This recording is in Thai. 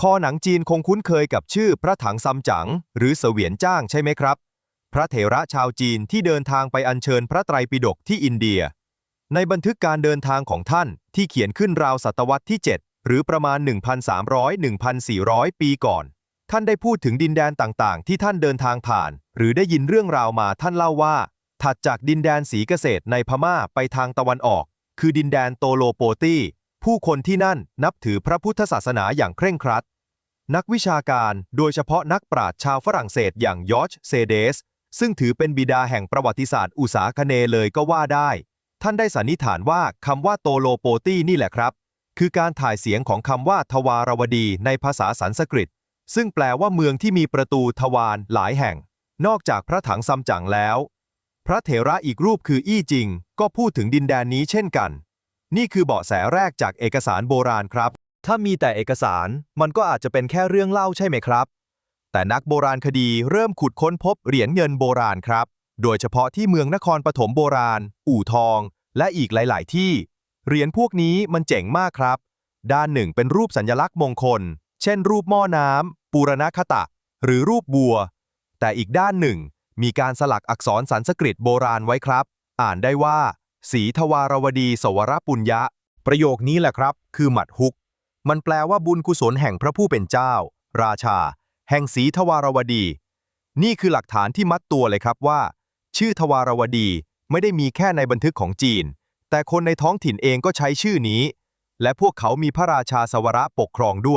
คอหนังจีนคงคุ้นเคยกับชื่อพระถังซัมจั๋งหรือเสวียนจ้างใช่ไหมครับ พระเถระชาวจีนที่เดินทางไปอัญเชิญพระไตรปิฎกที่อินเดีย ในบันทึกการเดินทางของท่านที่เขียนขึ้นราวศตวรรษที่ 7 หรือประมาณ 1,300-1,400 ปีก่อน ท่านได้พูดถึงดินแดนต่างๆ ที่ท่านเดินทางผ่าน หรือได้ยินเรื่องราวมาท่านเล่าว่า ถัดจากดินแดนสีเกษตรในพม่าไปทางตะวันออก คือดินแดนโตโลโปตี้ ผู้คนที่นั่นนับถือพระพุทธศาสนาอย่างเคร่งครัด นักวิชาการโดยเฉพาะนักปราชญ์ชาวฝรั่งเศสอย่างยอร์จเซเดส ซึ่งถือเป็นบิดาแห่งประวัติศาสตร์อุตสาคเนเลยก็ว่าได้ ท่านได้สันนิษฐานว่าคำว่าโตโลโปตี้นี่แหละครับ คือการถ่ายเสียงของคำว่าทวารวดีในภาษาสันสกฤต ซึ่งแปลว่าเมืองที่มีประตูทวารหลายแห่ง นอกจากพระถังซัมจั๋งแล้ว พระเถระอีกรูปคืออี้จิง ก็พูดถึงดินแดนนี้เช่นกัน นี่คือเบาะแสแรกจากเอกสารโบราณครับ ถ้ามีแต่เอกสารมันก็อาจจะเป็นแค่เรื่องเล่าใช่ไหมครับ แต่นักโบราณคดีเริ่มขุดค้นพบเหรียญเงินโบราณครับ โดยเฉพาะที่เมืองนครปฐมโบราณ อู่ทอง และอีกหลาย ๆ ที่ เหรียญพวกนี้มันเจ๋งมากครับ ด้านหนึ่งเป็นรูปสัญลักษณ์มงคล เช่น รูปหม้อน้ำปูรณคตะ หรือรูปบัว แต่อีกด้านหนึ่ง มีการสลักอักษรสันสกฤตโบราณไว้ครับ อ่านได้ว่า สีทวารวดีสวรปุญญะ ประโยคนี้แหละครับ คือหมัดฮุก มันแปลว่าบุญกุศลแห่งพระผู้เป็นเจ้า ราชา แห่งสีทวารวดี นี่คือหลักฐานที่มัดตัวเลยครับว่า ชื่อทวารวดีไม่ได้มีแค่ในบันทึกของจีน แต่คนในท้องถิ่นเองก็ใช้ชื่อนี้ และพวกเขามีพระราชาสวระปกครองด้วย